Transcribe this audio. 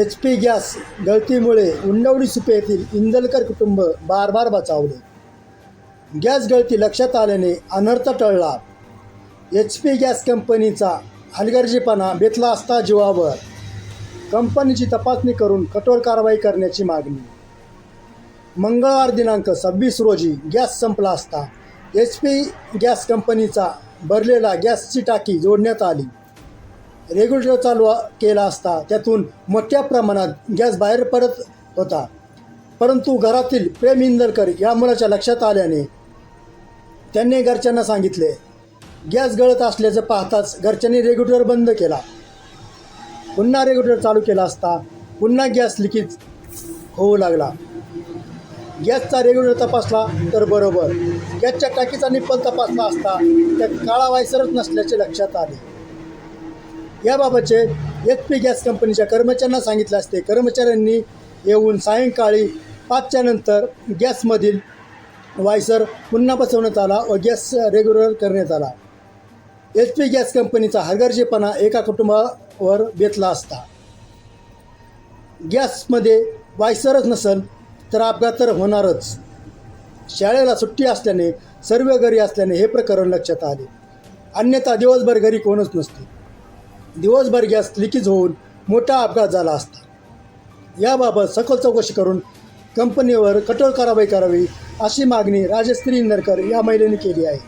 H P gas गळतीमुळे उंडवणी सुपे येथील इंदलकर कुटुंब बार बार बचावले. गॅस गळती लक्षात आल्याने अनर्थ टळला. एच पी गॅस कंपनीचा हलगर्जीपणा बेतला असता जीवावर. कंपनीची तपासणी करून कठोर कारवाई करण्याची मागणी. मंगळवार दिनांक सव्वीस रोजी गॅस संपला असता एच पी गॅस कंपनीचा भरलेला गॅसची टाकी जोडण्यात आली. रेग्युलेटर चालू केला असता त्यातून मोठ्या प्रमाणात गॅस बाहेर पडत होता. परंतु घरातील प्रेम इंदरकर या मुलाच्या लक्षात आल्याने त्यांनी घरच्यांना सांगितले गॅस गळत असल्याचं पाहताच घरच्यांनी रेग्युलेटर बंद केला. पुन्हा रेग्युलेटर चालू केला असता पुन्हा गॅस लिकेज होऊ लागला. गॅसचा रेग्युलेटर तपासला तर बरोबर. गॅसच्या टाकीचा निप्पल तपासला असता त्यात काळा वायसरच नसल्याचे लक्षात आले. याबाबतचे एच पी गॅस कंपनीच्या कर्मचाऱ्यांना सांगितले असते. कर्मचाऱ्यांनी येऊन सायंकाळी पाचच्या नंतर गॅसमधील वायसर पुन्हा बसवण्यात आला व गॅस रेग्युलर करण्यात आला. एच पी गॅस कंपनीचा हलगर्जीपणा एका कुटुंबावर बेतला असता. गॅसमध्ये वायसरच नसेल तर अपघात तर होणारच. शाळेला सुट्टी असल्याने सर्व घरी असल्याने हे प्रकरण लक्षात आले. अन्यथा दिवसभर घरी कोणच नसते. दिवसभर गॅस लिकेज होऊन मोठा अपघात झाला असता. याबाबत सखोल चौकशी करून कंपनीवर कठोर कारवाई करावी अशी मागणी राजश्री इंदरकर या महिलेने केली आहे.